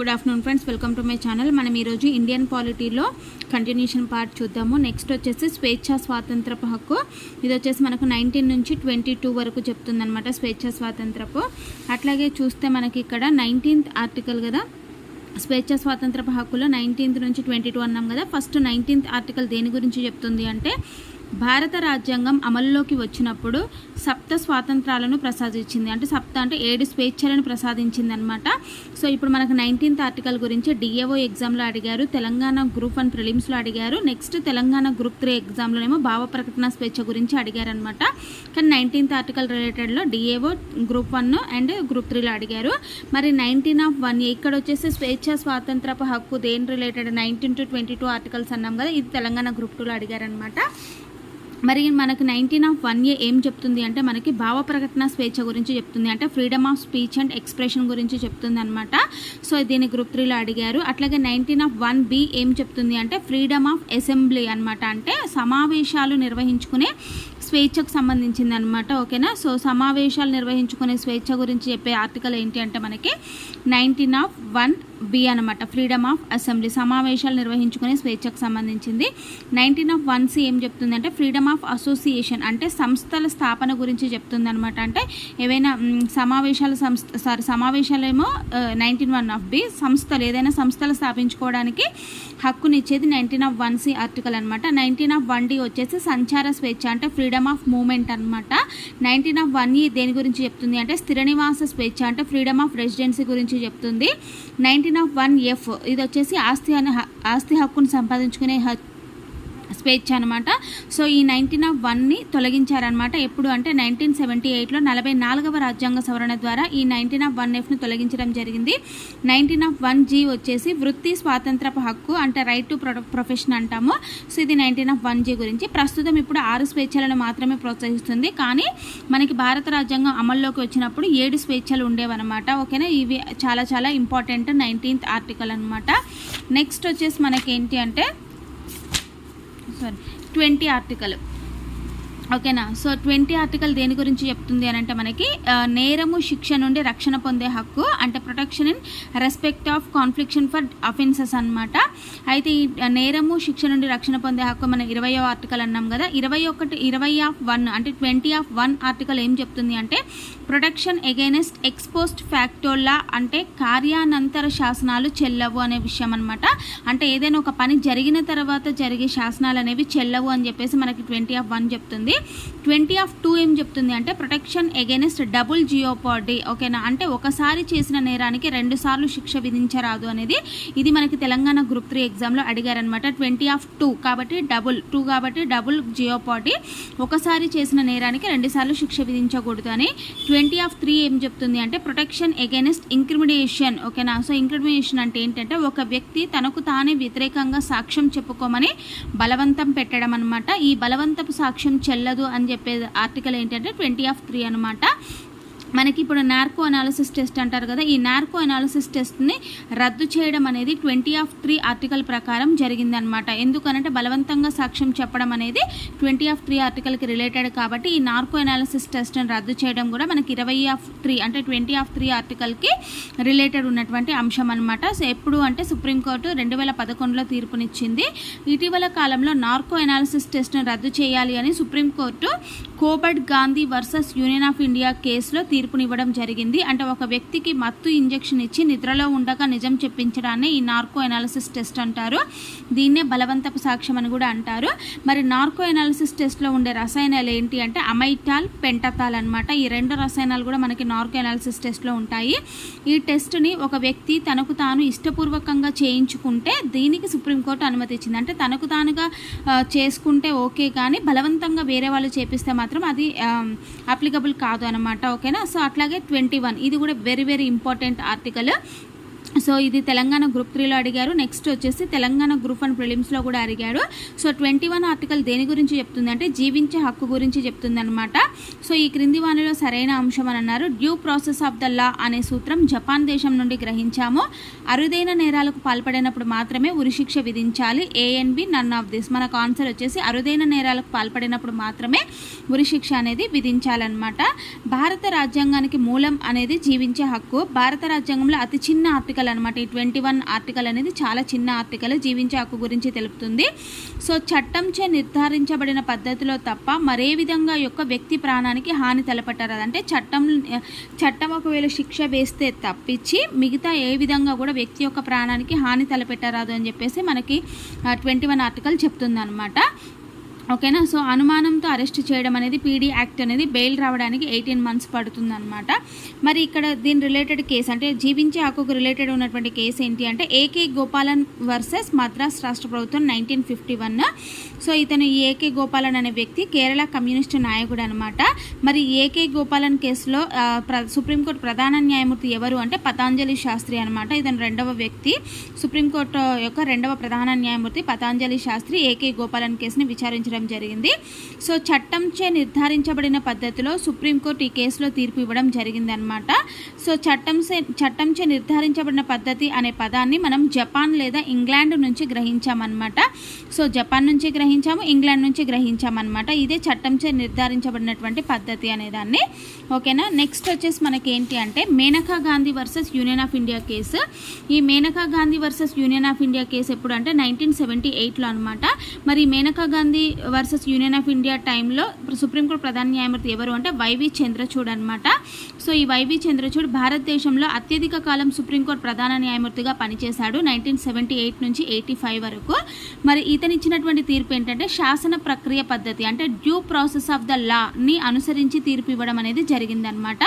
Good afternoon friends welcome to my channel మనం ఈరోజు Indian పాలిటీలో కంటిన్యూషన్ పార్ట్ చూద్దాము. నెక్స్ట్ వచ్చేసి స్వేచ్ఛ స్వాతంత్రపు హక్కు. ఇది వచ్చేసి మనకు నైన్టీన్ నుంచి ట్వంటీ టూ వరకు చెప్తుందనమాట స్వేచ్ఛ స్వాతంత్రపు. అట్లాగే చూస్తే మనకి ఇక్కడ నైన్టీన్త్ ఆర్టికల్ కదా. స్వేచ్ఛ స్వాతంత్రపు హక్కులో నైన్టీన్త్ నుంచి ట్వంటీ టూ అన్నాం కదా. ఫస్ట్ నైన్టీన్త్ ఆర్టికల్ దేని గురించి చెప్తుంది అంటే భారత రాజ్యాంగం అమల్లోకి వచ్చినప్పుడు సప్త స్వాతంత్రాలను ప్రసాదించింది. అంటే సప్త అంటే ఏడు స్వేచ్ఛలను ప్రసాదించింది అనమాట సో ఇప్పుడు మనకు నైన్టీన్త్ ఆర్టికల్ గురించి డిఏఓ ఎగ్జామ్లో అడిగారు తెలంగాణ గ్రూప్ వన్ ప్రిలిమ్స్లో అడిగారు నెక్స్ట్ తెలంగాణ గ్రూప్ త్రీ ఎగ్జామ్లోనేమో భావ ప్రకటన స్వేచ్ఛ గురించి అడిగారు అనమాట కానీ nineteenth article రిలేటెడ్లో DAO group one and group త్రీలో అడిగారు. మరి నైన్టీన్ ఆఫ్ వన్ ఇక్కడ వచ్చేసి స్వేచ్ఛ స్వాతంత్రపు హక్కు దేని related nineteen to twenty two articles అన్నాం కదా ఇది తెలంగాణ గ్రూప్ టూలో అడిగారనమాట మరి మనకు నైన్టీన్ ఆఫ్ వన్ ఏ ఏం చెప్తుంది అంటే మనకి భావ ప్రకటన స్వేచ్ఛ గురించి చెప్తుంది. అంటే freedom of speech and expression గురించి చెప్తుంది అనమాట సో దీన్ని గ్రూప్ త్రీలో అడిగారు. అట్లాగే నైన్టీన్ ఆఫ్ వన్ బి ఏం చెప్తుంది అంటే ఫ్రీడమ్ ఆఫ్ అసెంబ్లీ అనమాట అంటే సమావేశాలు నిర్వహించుకునే స్వేచ్ఛకు సంబంధించింది అనమాట ఓకేనా? సో సమావేశాలు నిర్వహించుకునే స్వేచ్ఛ గురించి చెప్పే ఆర్టికల్ ఏంటి అంటే మనకి నైన్టీన్ ఆఫ్ వన్ బి అనమాట ఫ్రీడమ్ ఆఫ్ అసెంబ్లీ సమావేశాలు నిర్వహించుకునే స్వేచ్ఛకు సంబంధించింది. నైన్టీన్ ఆఫ్ వన్ సి ఏం చెప్తుంది అంటే ఫ్రీడమ్ ఆఫ్ అసోసియేషన్ అంటే సంస్థల స్థాపన గురించి చెప్తుందనమాట అంటే ఏవైనా సమావేశాల సంస్థ సారీ సమావేశాలేమో నైన్టీన్ వన్ ఆఫ్ బి సంస్థలు ఏదైనా సంస్థలు స్థాపించుకోవడానికి హక్కునిచ్చేది nineteen of one C article అనమాట నైన్టీన్ ఆఫ్ వన్ డి వచ్చేసి సంచార స్వేచ్ఛ అంటే ఫ్రీడమ్ ఆఫ్ మూమెంట్ అనమాట నైన్టీన్ ఆఫ్ వన్ ఈ దేని గురించి చెప్తుంది అంటే స్థిర నివాస స్వేచ్ఛ అంటే ఫ్రీడమ్ ఆఫ్ రెసిడెన్సీ గురించి చెప్తుంది. Nineteen of one F. ఇది వచ్చేసి ఆస్తి అనే హ- ఆస్తి హక్కును సంపాదించుకునే హ- స్వేచ్ఛ అనమాట సో ఈ నైన్టీన్ ఆఫ్ వన్ని తొలగించారనమాట ఎప్పుడు అంటే నైన్టీన్ సెవెంటీ ఎయిట్లో నలభై నాలుగవ రాజ్యాంగ సవరణ ద్వారా ఈ నైన్టీన్ ఆఫ్ వన్ ఎఫ్ను తొలగించడం జరిగింది. నైన్టీన్ ఆఫ్ వన్ జీ వచ్చేసి వృత్తి స్వాతంత్రపు హక్కు అంటే రైట్ టు ప్రొఫెషన్ అంటాము. సో ఇది నైన్టీన్ ఆఫ్ వన్ జీ గురించి. ప్రస్తుతం ఇప్పుడు ఆరు స్వేచ్ఛలను మాత్రమే ప్రోత్సహిస్తుంది. కానీ మనకి భారత రాజ్యాంగం అమల్లోకి వచ్చినప్పుడు ఏడు స్వేచ్ఛలు ఉండేవన్నమాట. ఓకేనా? ఇవి చాలా చాలా ఇంపార్టెంట్ నైన్టీన్త్ ఆర్టికల్ అనమాట నెక్స్ట్ వచ్చేసి మనకి ఏంటి అంటే ట్వంటీ ఆర్టికల్ ఓకేనా? సో ట్వంటీ ఆర్టికల్ దేని గురించి చెప్తుంది అని అంటే మనకి నేరము శిక్ష నుండి రక్షణ పొందే హక్కు అంటే protection in respect of conviction for offences అనమాట అయితే ఈ నేరము శిక్ష నుండి రక్షణ పొందే హక్కు మనం ఇరవయో ఆర్టికల్ అన్నాం కదా. ఇరవై ఒకటి ఇరవై ఆఫ్ వన్ అంటే ట్వంటీ ఆఫ్ వన్ ఆర్టికల్ ఏం చెప్తుంది అంటే ప్రొటెక్షన్ ఎగైనెస్ట్ ఎక్స్పోస్ట్ ఫ్యాక్టోల్లా అంటే కార్యానంతర శాసనాలు చెల్లవు అనే విషయం అనమాట అంటే ఏదైనా ఒక పని జరిగిన తర్వాత జరిగే శాసనాలు అనేవి చెల్లవు అని చెప్పేసి మనకి ట్వంటీ ఆఫ్ వన్ చెప్తుంది. ట్వంటీ ఆఫ్ టూ ఏం చెప్తుంది అంటే ప్రొటెక్షన్ ఎగెనిస్ట్ డబుల్ జియోపార్టీ ఓకేనా? అంటే ఒకసారి చేసిన నేరానికి రెండు సార్లు శిక్ష విధించరాదు అనేది ఇది మనకి తెలంగాణ గ్రూప్ త్రీ ఎగ్జామ్లో అడిగారనమాట ట్వంటీ ఆఫ్ టూ కాబట్టి డబుల్ టూ కాబట్టి డబుల్ జియోపార్టీ ఒకసారి చేసిన నేరానికి రెండుసార్లు శిక్ష విధించకూడదు అని ట్వంటీ ఆఫ్ త్రీ ఏం చెప్తుంది అంటే ప్రొటెక్షన్ ఎగెనిస్ట్ ఇంక్రిమినేషన్ ఓకేనా? సో ఇంక్రిమినేషన్ అంటే ఏంటంటే ఒక వ్యక్తి తనకు తానే వ్యతిరేకంగా సాక్ష్యం చెప్పుకోమని బలవంతం పెట్టడం అనమాట ఈ బలవంతపు సాక్ష్యం వెళ్ళదు అని చెప్పే ఆర్టికల్ ఏంటంటే ట్వంటీ ఆఫ్ త్రీ అనమాట మనకి ఇప్పుడు నార్కో అనాలిసిస్ టెస్ట్ అంటారు కదా ఈ నార్కో అనాలిసిస్ టెస్ట్ని రద్దు చేయడం అనేది ట్వంటీ ఆఫ్ త్రీ ఆర్టికల్ ప్రకారం జరిగిందనమాట ఎందుకనంటే బలవంతంగా సాక్ష్యం చెప్పడం అనేది ట్వంటీ ఆఫ్ త్రీ ఆర్టికల్కి రిలేటెడ్ కాబట్టి ఈ నార్కో అనాలిసిస్ టెస్ట్ని రద్దు చేయడం కూడా మనకి ఇరవై ఆఫ్ త్రీ అంటే ట్వంటీ ఆఫ్ త్రీ ఆర్టికల్కి రిలేటెడ్ ఉన్నటువంటి అంశం అనమాట సో ఎప్పుడు అంటే సుప్రీంకోర్టు రెండు వేల పదకొండులో తీర్పునిచ్చింది. ఇటీవల కాలంలో నార్కో అనాలిసిస్ టెస్ట్ను రద్దు చేయాలి అని supreme court Kobad Gandhi versus union of India కేసులో తీర్పునివ్వడం జరిగింది. అంటే ఒక వ్యక్తికి మత్తు ఇంజెక్షన్ ఇచ్చి నిద్రలో ఉండగా నిజం చెప్పించడాన్ని ఈ నార్కో ఎనాలిసిస్ టెస్ట్ అంటారు. దీన్నే బలవంతపు సాక్ష్యం అని కూడా అంటారు. మరి నార్కో ఎనాలిసిస్ టెస్ట్లో ఉండే రసాయనాలు ఏంటి అంటే అమైటాల్ పెంటతాల్ అన్నమాట. ఈ రెండు రసాయనాలు కూడా మనకి నార్కో ఎనాలిసిస్ టెస్ట్లో ఉంటాయి. ఈ టెస్ట్ని ఒక వ్యక్తి తనకు తాను ఇష్టపూర్వకంగా చేయించుకుంటే దీనికి సుప్రీంకోర్టు అనుమతి ఇచ్చింది. అంటే తనకు తానుగా చేసుకుంటే ఓకే కానీ బలవంతంగా వేరే వాళ్ళు చేపిస్తే మాత్రం మాత్రం అది అప్లికబుల్ కాదు అనమాట ఓకేనా? సో అట్లాగే ట్వంటీ వన్ ఇది కూడా very very important article so ఇది తెలంగాణ గ్రూప్ త్రీలో అడిగారు. నెక్స్ట్ వచ్చేసి తెలంగాణ గ్రూప్ వన్ ప్రిలిమ్స్లో కూడా అడిగారు. సో ట్వంటీ వన్ ఆర్టికల్ దేని గురించి చెప్తుందంటే జీవించే హక్కు గురించి చెప్తుందనమాట సో ఈ క్రింది వాణిలో సరైన అంశం అని అన్నారు. Due process of the law అనే సూత్రం జపాన్ దేశం నుండి గ్రహించాము. అరుదైన నేరాలకు పాల్పడినప్పుడు మాత్రమే ఉరిశిక్ష విధించాలి. A and B none of this మనకు ఆన్సర్ వచ్చేసి అరుదైన నేరాలకు పాల్పడినప్పుడు మాత్రమే ఉరిశిక్ష అనేది విధించాలన్నమాట. భారత రాజ్యాంగానికి మూలం అనేది జీవించే హక్కు. భారత రాజ్యాంగంలో అతి చిన్న ఆర్టికల్ ఆర్టికల్ అనమాట ఈ ట్వంటీ వన్ ఆర్టికల్ అనేది చాలా చిన్న ఆర్టికల్. జీవించే హక్కు గురించి తెలుపుతుంది. సో చట్టంచే నిర్ధారించబడిన పద్ధతిలో తప్ప మరే విధంగా యొక్క వ్యక్తి ప్రాణానికి హాని తలపెట్టరాదు అంటే చట్టం చట్టం ఒకవేళ శిక్ష వేస్తే తప్పించి మిగతా ఏ విధంగా కూడా వ్యక్తి యొక్క ప్రాణానికి హాని తలపెట్టరాదు అని చెప్పేసి మనకి ట్వంటీ వన్ ఆర్టికల్ చెప్తుంది ఓకేనా? సో అనుమానంతో అరెస్ట్ చేయడం అనేది పీడీ యాక్ట్ అనేది బెయిల్ రావడానికి ఎయిటీన్ మంత్స్ పడుతుందన్నమాట. మరి ఇక్కడ దీని రిలేటెడ్ కేసు అంటే జీవించే హక్కుకు రిలేటెడ్ ఉన్నటువంటి కేసు ఏంటి అంటే ఏకే గోపాలన్ వర్సెస్ మద్రాస్ రాష్ట్ర ప్రభుత్వం నైన్టీన్ ఫిఫ్టీ వన్ సో ఇతను ఏకే గోపాలన్ అనే వ్యక్తి కేరళ కమ్యూనిస్ట్ నాయకుడు అనమాట మరి ఏకే గోపాలన్ కేసులో ప్ర- సుప్రీంకోర్టు ప్రధాన న్యాయమూర్తి ఎవరు అంటే పతాంజలి శాస్త్రి అనమాట ఇతను రెండవ వ్యక్తి. సుప్రీంకోర్టు యొక్క రెండవ ప్రధాన న్యాయమూర్తి పతాంజలి శాస్త్రి ఏకే గోపాలన్ కేసుని విచారించడం జరిగింది. సో చట్టంచే నిర్ధారించబడిన పద్ధతిలో సుప్రీంకోర్టు ఈ కేసులో తీర్పు ఇవ్వడం జరిగిందనమాట సో చట్టంచే చట్టంచే నిర్ధారించబడిన పద్ధతి అనే పదాన్ని మనం జపాన్ లేదా ఇంగ్లాండ్ నుంచి గ్రహించామన్నమాట. సో జపాన్ నుంచి గ్రహించాము ఇంగ్లాండ్ నుంచి గ్రహించామన్నమాట. ఇదే చట్టంచే నిర్ధారించబడినటువంటి పద్ధతి అనేదాన్ని ఓకేనా? నెక్స్ట్ వచ్చేసి మనకి ఏంటి అంటే Menaka Gandhi versus union of India case. ఈ Menaka Gandhi versus union of India case ఎప్పుడు అంటే నైన్టీన్ సెవెంటీ ఎయిట్లో అనమాట మరి Menaka Gandhi versus union of India టైంలో సుప్రీంకోర్టు ప్రధాన న్యాయమూర్తి ఎవరు అంటే వైవి చంద్రచూడ్ అనమాట సో ఈ వైవి చంద్రచూడ్ భారతదేశంలో అత్యధిక కాలం సుప్రీంకోర్టు ప్రధాన న్యాయమూర్తిగా పనిచేశాడు నైన్టీన్ సెవెంటీ ఎయిట్ నుంచి ఎయిటీ ఫైవ్ వరకు. మరి ఇతనిచ్చినటువంటి తీర్పు ఏంటంటే శాసన ప్రక్రియ పద్ధతి అంటే డ్యూ ప్రాసెస్ ఆఫ్ ద ని అనుసరించి తీర్పు ఇవ్వడం అనేది జరిగిందనమాట.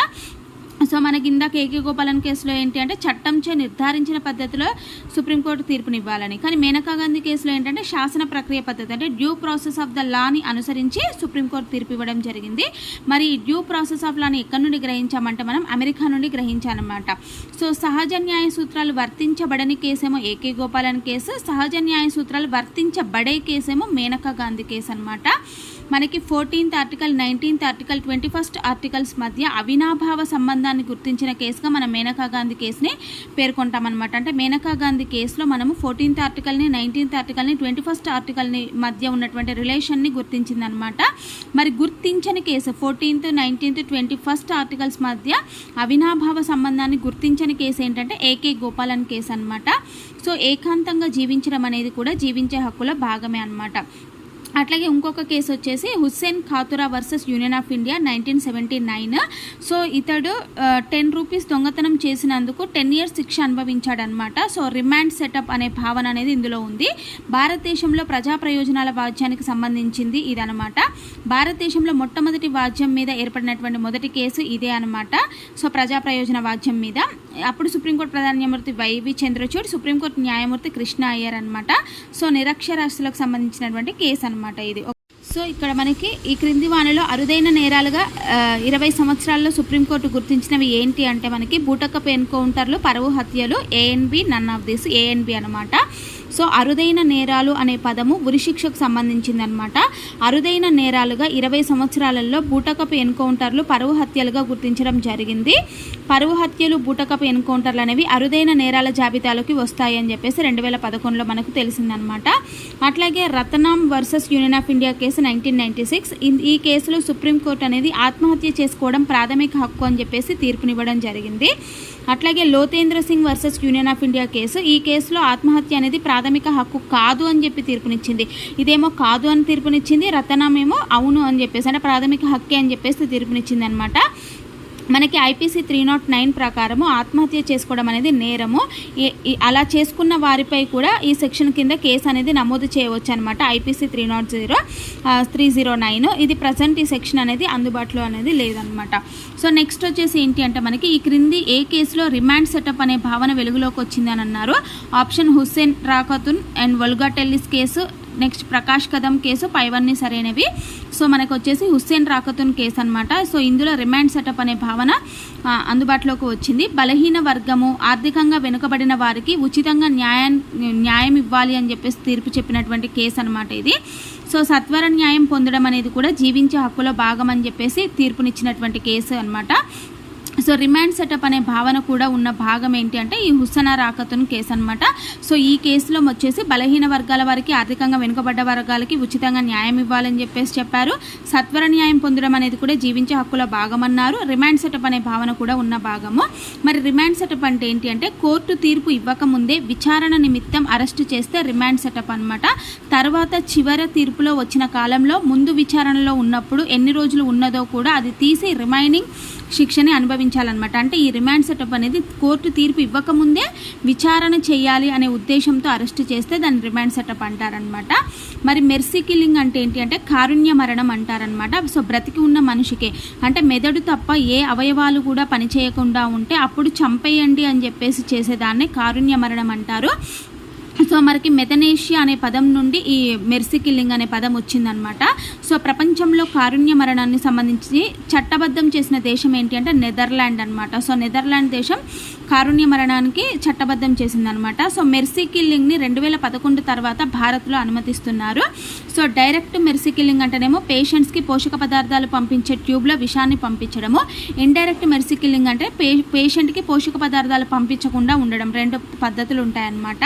సో మనకి ఇందాక ఏకే గోపాలన్ కేసులో ఏంటి అంటే చట్టంచే నిర్ధారించిన పద్ధతిలో సుప్రీంకోర్టు తీర్పునివ్వాలని. కానీ మేనకా గాంధీ కేసులో ఏంటంటే శాసన ప్రక్రియ పద్ధతి అంటే డ్యూ ప్రాసెస్ ఆఫ్ ద లాని అనుసరించి సుప్రీంకోర్టు తీర్పు ఇవ్వడం జరిగింది. మరి ఈ డ్యూ ప్రాసెస్ ఆఫ్ లాని ఎక్కడి నుండి గ్రహించామంటే మనం అమెరికా నుండి గ్రహించానమాట. సో సహజ న్యాయ సూత్రాలు వర్తించబడని కేసేమో ఏకే గోపాలన్ కేసు సహజ న్యాయ సూత్రాలు వర్తించబడే కేసేమో మేనకా గాంధీ కేసు అనమాట మనకి fourteenth article nineteenth article twenty first articles మధ్య అవినాభావ సంబంధాన్ని గుర్తించిన కేసుగా మనం మేనకా గాంధీ కేసుని పేర్కొంటామన్నమాట. అంటే మేనకా గాంధీ కేసులో మనము ఫోర్టీన్త్ ఆర్టికల్ని నైన్టీన్త్ ఆర్టికల్ని ట్వంటీ ఫస్ట్ ఆర్టికల్ని మధ్య ఉన్నటువంటి రిలేషన్ని గుర్తించిందనమాట మరి గుర్తించని case fourteenth nineteenth twenty first articles మధ్య అవినాభావ సంబంధాన్ని గుర్తించని కేసు ఏంటంటే ఏకే గోపాలన్ కేసు అనమాట సో ఏకాంతంగా జీవించడం అనేది కూడా జీవించే హక్కుల భాగమే అన్నమాట. అట్లాగే ఇంకొక కేసు వచ్చేసి Hussain Khatura versus union of India nineteen seventy nine. So ఇతడు టెన్ రూపీస్ దొంగతనం చేసినందుకు టెన్ ఇయర్స్ శిక్ష అనుభవించాడనమాట సో రిమాండ్ సెటప్ అనే భావన అనేది ఇందులో ఉంది. భారతదేశంలో ప్రజా ప్రయోజనాల వాద్యానికి సంబంధించింది ఇదనమాట భారతదేశంలో మొట్టమొదటి వాద్యం మీద ఏర్పడినటువంటి మొదటి కేసు ఇదే అనమాట సో ప్రజా ప్రయోజన వాద్యం మీద. అప్పుడు సుప్రీంకోర్టు ప్రధాన న్యాయమూర్తి వైవి చంద్రచూడ్ సుప్రీంకోర్టు న్యాయమూర్తి కృష్ణ అయ్యర్ అనమాట సో నిరక్షరాస్యులకు సంబంధించినటువంటి కేసు అనమాట ఇది. సో ఇక్కడ మనకి ఈ క్రింది వానలో అరుదైన నేరాలుగా ఇరవై సంవత్సరాల్లో సుప్రీంకోర్టు గుర్తించినవి ఏంటి అంటే మనకి బూటకపు ఎన్కౌంటర్లు పరువు హత్యలు A N B none of this A N B అనమాట సో అరుదైన నేరాలు అనే పదము ఉరిశిక్షకు సంబంధించిందనమాట అరుదైన నేరాలుగా ఇరవై సంవత్సరాలలో బూటకపు ఎన్కౌంటర్లు పరువు హత్యలుగా గుర్తించడం జరిగింది. పరువు హత్యలు బూటకపు ఎన్కౌంటర్లు అనేవి అరుదైన నేరాల జాబితాలోకి వస్తాయి అని చెప్పేసి రెండు వేల పదకొండులో మనకు తెలిసిందనమాట అట్లాగే Ratnam versus union of India case nineteen ninety six. ఈ కేసులో సుప్రీంకోర్టు అనేది ఆత్మహత్య చేసుకోవడం ప్రాథమిక హక్కు అని చెప్పేసి తీర్పునివ్వడం జరిగింది. అట్లాగే Lothendra Singh versus union of India case ఈ కేసులో ఆత్మహత్య అనేది ప్రాథమిక హక్కు కాదు అని చెప్పి తీర్పునిచ్చింది. ఇదేమో కాదు అని తీర్పునిచ్చింది రతనమేమో అవును అని చెప్పేసి అంటే ప్రాథమిక హక్కే అని చెప్పేసి తీర్పునిచ్చింది అనమాట మనకి ఐపీసీ త్రీ నాట్ నైన్ ప్రకారము ఆత్మహత్య చేసుకోవడం అనేది నేరము. అలా చేసుకున్న వారిపై కూడా ఈ సెక్షన్ కింద కేసు అనేది నమోదు చేయవచ్చు అనమాట IPC three naught zero three zero nine. ఇది ప్రజెంట్ ఈ సెక్షన్ అనేది అందుబాటులో అనేది లేదనమాట సో నెక్స్ట్ వచ్చేసి ఏంటి అంటే మనకి ఈ క్రింది ఏ కేసులో రిమాండ్ సెటప్ అనే భావన వెలుగులోకి వచ్చిందని అన్నారు. Option Hussain Rakatun and Olga Tellis case next Prakash Kadam case పైవన్నీ సరైనవి సో మనకు వచ్చేసి హుస్సేన్ రాకతున్ కేసు అనమాట సో ఇందులో రిమాండ్ సెటప్ అనే భావన అందుబాటులోకి వచ్చింది. బలహీన వర్గము ఆర్థికంగా వెనుకబడిన వారికి ఉచితంగా న్యాయం న్యాయం ఇవ్వాలి అని చెప్పేసి తీర్పు చెప్పినటువంటి కేసు అనమాట ఇది. సో సత్వర న్యాయం పొందడం అనేది కూడా జీవించే హక్కులో భాగం అని చెప్పేసి తీర్పునిచ్చినటువంటి కేసు అనమాట సో రిమాండ్ సెటప్ అనే భావన కూడా ఉన్న భాగం ఏంటి అంటే ఈ హుస్సనా రాకతున్ కేసు అనమాట సో ఈ కేసులో వచ్చేసి బలహీన వర్గాల వారికి ఆర్థికంగా వెనుకబడ్డ వర్గాలకి ఉచితంగా న్యాయం ఇవ్వాలని చెప్పేసి చెప్పారు. సత్వర న్యాయం పొందడం అనేది కూడా జీవించే హక్కుల భాగం అన్నారు రిమాండ్ సెటప్ అనే భావన కూడా ఉన్న భాగము. మరి రిమాండ్ సెటప్ అంటే ఏంటి అంటే కోర్టు తీర్పు ఇవ్వకముందే విచారణ నిమిత్తం అరెస్టు చేస్తే రిమాండ్ సెటప్ అనమాట తర్వాత చివరి తీర్పులో వచ్చిన కాలంలో ముందు విచారణలో ఉన్నప్పుడు ఎన్ని రోజులు ఉన్నదో కూడా అది తీసి రిమైనింగ్ శిక్షని అనుభవించాలన్నమాట. అంటే ఈ రిమాండ్ సెటప్ అనేది కోర్టు తీర్పు ఇవ్వకముందే విచారణ చేయాలి అనే ఉద్దేశంతో అరెస్ట్ చేస్తే దాన్ని రిమాండ్ సెటప్ అంటారనమాట మరి మెర్సీ కిల్లింగ్ అంటే ఏంటి అంటే కారుణ్య మరణం అంటారనమాట సో బ్రతికి ఉన్న మనిషికే. అంటే మెదడు తప్ప ఏ అవయవాలు కూడా పనిచేయకుండా ఉంటే అప్పుడు చంపేయండి అని చెప్పేసి చేసేదాన్ని కారుణ్య మరణం అంటారు. సో మనకి మెథనేషియా అనే పదం నుండి ఈ మెర్సీ కిల్లింగ్ అనే పదం వచ్చిందనమాట. సో ప్రపంచంలో కారుణ్య మరణాన్ని సంబంధించి చట్టబద్ధం చేసిన దేశం ఏంటి అంటే నెదర్లాండ్ అనమాట సో నెదర్లాండ్ దేశం కారుణ్య మరణానికి చట్టబద్ధం చేసిందనమాట. సో మెర్సీ కిల్లింగ్ని రెండు వేల పదకొండు తర్వాత భారత్లో అనుమతిస్తున్నారు. సో డైరెక్ట్ మెర్సీ కిల్లింగ్ అంటేనేమో పేషెంట్స్కి పోషక పదార్థాలు పంపించే ట్యూబ్లో విషాన్ని పంపించడము. ఇండైరెక్ట్ మెర్సీ కిల్లింగ్ అంటే పే పేషెంట్కి పోషక పదార్థాలు పంపించకుండా ఉండడం రెండు పద్ధతులు ఉంటాయన్నమాట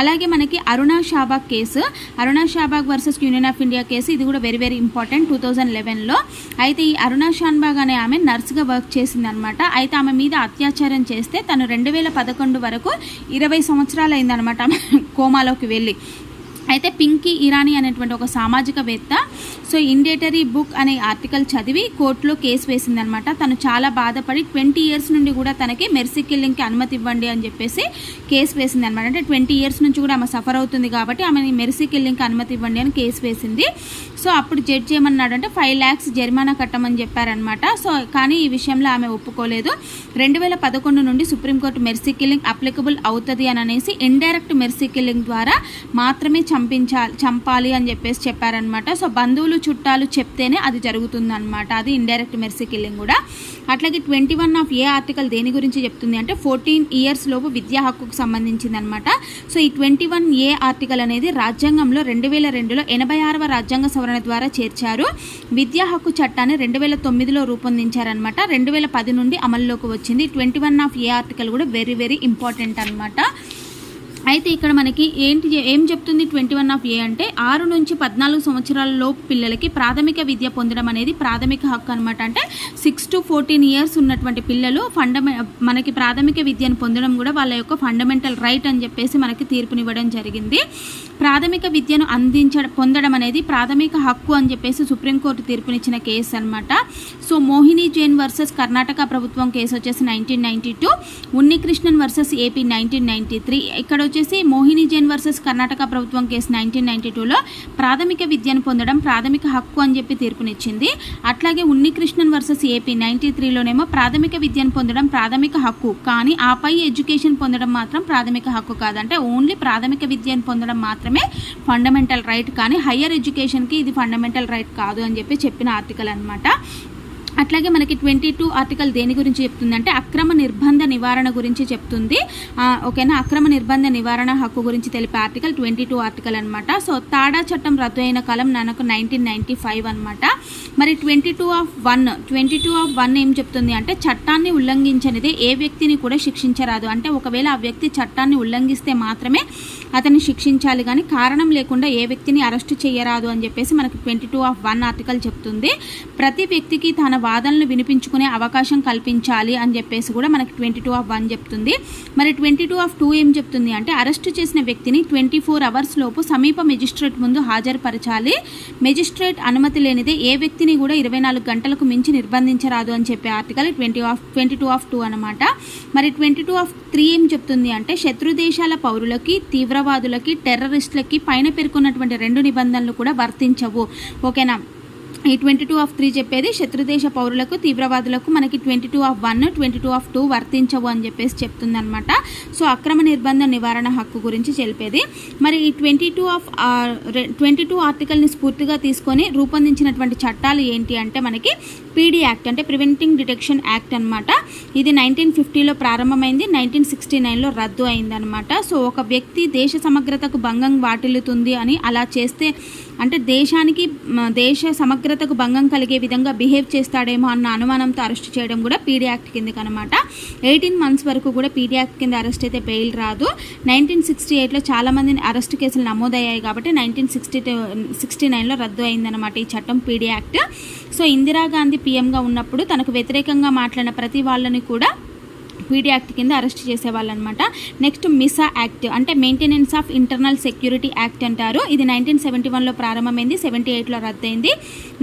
అలాగే మనకి Aruna Shanbaug case. Aruna Shanbaug versus union of India case ఇది కూడా very very important two thousand లెవెన్లో. అయితే ఈ అరుణా షాన్బాగ్ అనే ఆమె నర్స్గా వర్క్ చేసిందనమాట అయితే ఆమె మీద అత్యాచారం చేస్తే తను రెండు వేల పదకొండు వరకు ఇరవై సంవత్సరాలు అయిందనమాట కోమాలోకి వెళ్ళి. అయితే పింకీ ఇరానీ అనేటువంటి ఒక సామాజికవేత్త సో ఇండేటరీ బుక్ అనే ఆర్టికల్ చదివి కోర్టులో కేసు వేసిందనమాట. తను చాలా బాధపడి ట్వంటీ ఇయర్స్ నుండి కూడా తనకి మెర్సీ కిల్లింగ్కి అనుమతి ఇవ్వండి అని చెప్పేసి కేసు వేసింది అనమాట అంటే ట్వంటీ ఇయర్స్ నుంచి కూడా ఆమె సఫర్ అవుతుంది కాబట్టి ఆమెని మెర్సీ కిల్లింగ్కి అనుమతి ఇవ్వండి అని కేసు వేసింది. సో అప్పుడు జడ్జి ఏమన్నాడంటే ఫైవ్ ల్యాక్స్ జరిమానా కట్టమని చెప్పారనమాట సో కానీ ఈ విషయంలో ఆమె ఒప్పుకోలేదు. రెండు వేల పదకొండు నుండి సుప్రీంకోర్టు మెర్సీ కిల్లింగ్ అప్లికబుల్ అవుతుంది అని అనేసి ఇండైరెక్ట్ మెర్సీ కిల్లింగ్ ద్వారా మాత్రమే చంపించాలి చంపాలి అని చెప్పేసి చెప్పారనమాట సో బంధువులు చుట్టాలు చెప్తేనే అది జరుగుతుందనమాట అది ఇండైరెక్ట్ మెర్సీ కిల్లింగ్ కూడా. అట్లాగే twenty one of A article దేని గురించి చెప్తుంది అంటే ఫోర్టీన్ ఇయర్స్ లోపు విద్యా హక్కుకు సంబంధించింది అనమాట సో ఈ ట్వంటీ వన్ ఏ ఆర్టికల్ అనేది రాజ్యాంగంలో రెండు వేల రెండులో ఎనభై ఆరవ రాజ్యాంగ సవరణ ద్వారా చేర్చారు. విద్యా హక్కు చట్టాన్ని రెండు వేల తొమ్మిదిలో రూపొందించారనమాట రెండు వేల పది నుండి అమల్లోకి వచ్చింది. Twenty one of A article కూడా వెరీ వెరీ ఇంపార్టెంట్ అనమాట అయితే ఇక్కడ మనకి ఏంటి ఏం చెప్తుంది ట్వంటీ వన్ ఆఫ్ ఏ అంటే ఆరు నుంచి పద్నాలుగు సంవత్సరాల లోపు పిల్లలకి ప్రాథమిక విద్య పొందడం అనేది ప్రాథమిక హక్కు అనమాట అంటే సిక్స్ టు ఫోర్టీన్ ఇయర్స్ ఉన్నటువంటి పిల్లలు ఫండమె మనకి ప్రాథమిక విద్యను పొందడం కూడా వాళ్ళ యొక్క ఫండమెంటల్ రైట్ అని చెప్పేసి మనకి తీర్పునివ్వడం జరిగింది. ప్రాథమిక విద్యను అందించడం పొందడం అనేది ప్రాథమిక హక్కు అని చెప్పేసి సుప్రీంకోర్టు తీర్పునిచ్చిన కేసు అనమాట సో మోహిని జైన్ వర్సెస్ కర్ణాటక ప్రభుత్వం కేసు వచ్చేసి nineteen ninety two Unnikrishnan versus AP nineteen ninety three ఇక్కడ వచ్చి వచ్చేసి మోహిని జైన్ వర్సెస్ కర్ణాటక ప్రభుత్వం కేసు నైన్టీన్ నైన్టీ టూలో ప్రాథమిక విద్యను పొందడం ప్రాథమిక హక్కు అని చెప్పి తీర్పునిచ్చింది. అట్లాగే ఉన్నికృష్ణన్ వర్సెస్ ఏపీ నైన్టీ త్రీలోనేమో ప్రాథమిక విద్యను పొందడం ప్రాథమిక హక్కు కానీ ఆపై ఎడ్యుకేషన్ పొందడం మాత్రం ప్రాథమిక హక్కు కాదంటే ఓన్లీ ప్రాథమిక విద్యను పొందడం మాత్రమే ఫండమెంటల్ రైట్ కానీ హయ్యర్ ఎడ్యుకేషన్కి ఇది ఫండమెంటల్ రైట్ కాదు అని చెప్పి చెప్పిన ఆర్టికల్ అనమాట అట్లాగే మనకి ట్వంటీ టూ ఆర్టికల్ దేని గురించి చెప్తుందంటే అక్రమ నిర్బంధ నివారణ గురించి చెప్తుంది. ఓకేనా? అక్రమ నిర్బంధ నివారణ హక్కు గురించి తెలిపే ఆర్టికల్ ట్వంటీ టూ ఆర్టికల్ అనమాట సో తాడా చట్టం రద్దు అయిన కాలం నాకు నైన్టీన్ నైన్టీ ఫైవ్ అనమాట మరి twenty two of one twenty two of one ఏం చెప్తుంది అంటే చట్టాన్ని ఉల్లంఘించనిదే ఏ వ్యక్తిని కూడా శిక్షించరాదు. అంటే ఒకవేళ ఆ వ్యక్తి చట్టాన్ని ఉల్లంఘిస్తే మాత్రమే అతన్ని శిక్షించాలి కానీ కారణం లేకుండా ఏ వ్యక్తిని అరెస్ట్ చేయరాదు అని చెప్పేసి మనకి twenty two of one article చెప్తుంది. ప్రతి వ్యక్తికి తన వాదనలు వినిపించుకునే అవకాశం కల్పించాలి అని చెప్పేసి కూడా మనకి ట్వంటీ టూ ఆఫ్ వన్ చెప్తుంది. మరి ట్వంటీ టూ ఆఫ్ టూ ఏం చెప్తుంది అంటే అరెస్టు చేసిన వ్యక్తిని ట్వంటీ ఫోర్ అవర్స్ లోపు సమీప మెజిస్ట్రేట్ ముందు హాజరుపరచాలి. మెజిస్ట్రేట్ అనుమతి లేనిదే ఏ వ్యక్తిని కూడా ఇరవై నాలుగు గంటలకు మించి నిర్బంధించరాదు అని చెప్పే article twenty of twenty two of two అనమాట మరి ట్వంటీ టూ ఆఫ్ త్రీ ఏం చెప్తుంది అంటే శత్రు దేశాల పౌరులకి తీవ్రవాదులకి టెర్రరిస్టులకి పైన పేర్కొన్నటువంటి రెండు నిబంధనలు కూడా వర్తించవు. ఓకేనా? ఈ ట్వంటీ టూ ఆఫ్ త్రీ చెప్పేది శత్రుదేశ పౌరులకు తీవ్రవాదులకు మనకి twenty two of one twenty two of two వర్తించవు అని చెప్పేసి చెప్తుందనమాట సో అక్రమ నిర్బంధ నివారణ హక్కు గురించి తెలిపేది మరి ఈ twenty two of twenty two ఆర్టికల్ని స్ఫూర్తిగా తీసుకొని రూపొందించినటువంటి చట్టాలు ఏంటి అంటే మనకి పీడీ యాక్ట్ అంటే ప్రివెంటింగ్ డిటెక్షన్ యాక్ట్ అన్నమాట. ఇది నైన్టీన్ ఫిఫ్టీలో ప్రారంభమైంది నైన్టీన్ సిక్స్టీ నైన్లో రద్దు అయిందనమాట సో ఒక వ్యక్తి దేశ సమగ్రతకు భంగం వాటిల్లుతుంది అని అలా చేస్తే అంటే దేశానికి దేశ సమగ్రతకు భంగం కలిగే విధంగా బిహేవ్ చేస్తాడేమో అన్న అనుమానంతో అరెస్ట్ చేయడం కూడా పీడీ యాక్ట్ కిందకి అనమాట ఎయిటీన్ మంత్స్ వరకు కూడా పీడీ యాక్ట్ కింద అరెస్ట్ అయితే బెయిల్ రాదు. నైన్టీన్ సిక్స్టీ ఎయిట్లో చాలామంది అరెస్ట్ కేసులు నమోదయ్యాయి కాబట్టి నైన్టీన్ సిక్స్టీ సిక్స్టీ నైన్లో రద్దు అయిందనమాట ఈ చట్టం పీడీ యాక్ట్. సో ఇందిరాగాంధీ పీఎంగా ఉన్నప్పుడు తనకు వ్యతిరేకంగా మాట్లాడిన ప్రతి వాళ్ళని కూడా పీడీ యాక్ట్ కింద అరెస్ట్ చేసేవాళ్ళు అనమాట నెక్స్ట్ మిసా యాక్ట్ అంటే maintenance of internal security act అంటారు. ఇది నైన్టీన్ సెవెంటీ వన్లో ప్రారంభమైంది సెవెంటీ ఎయిట్లో రద్దయింది.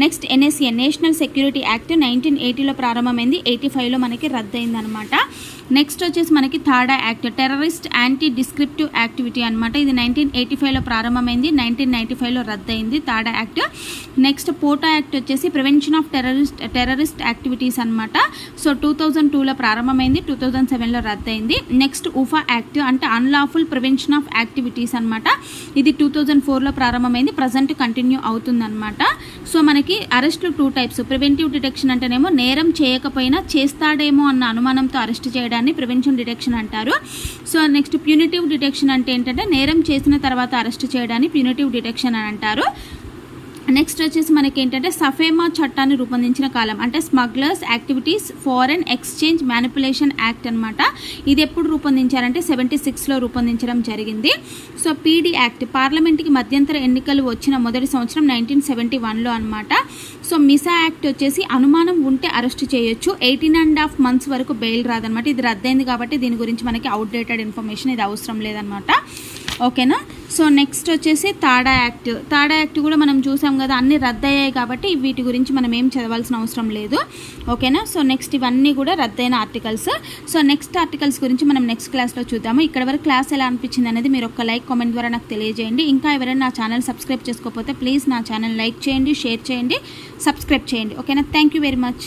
Next NSA national security act nineteen ఎయిటీలో ప్రారంభమైంది ఎయిటీ ఫైవ్లో మనకి రద్దయింది అనమాట నెక్స్ట్ వచ్చేసి మనకి third act terrorist anti descriptive activity అనమాట ఇది నైన్టీన్ ఎయిటీ ఫైవ్లో ప్రారంభమైంది నైన్టీన్ నైంటీ ఫైవ్లో రద్దయింది third act. Next POTA act వచ్చేసి prevention of terrorist terrorist activities అనమాట సో టూ థౌజండ్ టూలో ప్రారంభమైంది టూ థౌజండ్ సెవెన్లో రద్దయింది. నెక్స్ట్ ఉఫా యాక్ట్ అంటే అన్లాఫుల్ ప్రివెన్షన్ ఆఫ్ యాక్టివిటీస్ అనమాట ఇది టూ థౌజండ్ ఫోర్లో ప్రారంభమైంది ప్రజెంట్ కంటిన్యూ అవుతుందన్నమాట. సో మనకి అరెస్టులు టూ టైప్స్ ప్రివెంటివ్ డిటెక్షన్ అంటేనేమో నేరం చేయకపోయినా చేస్తాడేమో అన్న అనుమానంతో అరెస్ట్ చేయడం చేయడాన్ని ప్రివెన్షన్ డిటెక్షన్ అంటారు. సో నెక్స్ట్ ప్యూనిటివ్ డిటెక్షన్ అంటే ఏంటంటే నేరం చేసిన తర్వాత అరెస్ట్ చేయడాన్ని ప్యూనిటివ్ డిటెక్షన్ అని అంటారు. నెక్స్ట్ వచ్చేసి మనకి ఏంటంటే సఫేమా చట్టాన్ని రూపొందించిన కాలం. అంటే smugglers activities foreign exchange manipulation act అనమాట ఇది ఎప్పుడు రూపొందించారంటే సెవెంటీ సిక్స్లో రూపొందించడం జరిగింది. సో పీడీ యాక్ట్ పార్లమెంట్కి మధ్యంతర ఎన్నికలు వచ్చిన మొదటి సంవత్సరం నైన్టీన్ సెవెంటీ వన్లో అనమాట సో మిసా యాక్ట్ వచ్చేసి అనుమానం ఉంటే అరెస్ట్ చేయొచ్చు. ఎయిటీన్ అండ్ హాఫ్ మంత్స్ వరకు బెయిల్ రాదనమాట ఇది రద్దయింది కాబట్టి దీని గురించి మనకి అవుట్డేటెడ్ ఇన్ఫర్మేషన్ ఇది అవసరం లేదనమాట ఓకేనా? సో నెక్స్ట్ వచ్చేసి తాడా యాక్ట్. తాడా యాక్ట్ కూడా మనం చూసాం కదా అన్నీ రద్దయ్యాయి కాబట్టి వీటి గురించి మనం ఏం చదవాల్సిన అవసరం లేదు. ఓకేనా? సో నెక్స్ట్ ఇవన్నీ కూడా రద్దయిన ఆర్టికల్స్. సో నెక్స్ట్ ఆర్టికల్స్ గురించి మనం నెక్స్ట్ క్లాస్లో చూద్దాము. ఇక్కడ వరకు క్లాస్ ఎలా అనిపించింది అనేది మీరు ఒక లైక్ కామెంట్ ద్వారా నాకు తెలియజేయండి. ఇంకా ఎవరైనా నా ఛానల్ సబ్స్క్రైబ్ చేసుకోకపోతే ప్లీజ్ నా ఛానల్ లైక్ చేయండి షేర్ చేయండి సబ్స్క్రైబ్ చేయండి. ఓకేనా? Thank you very much.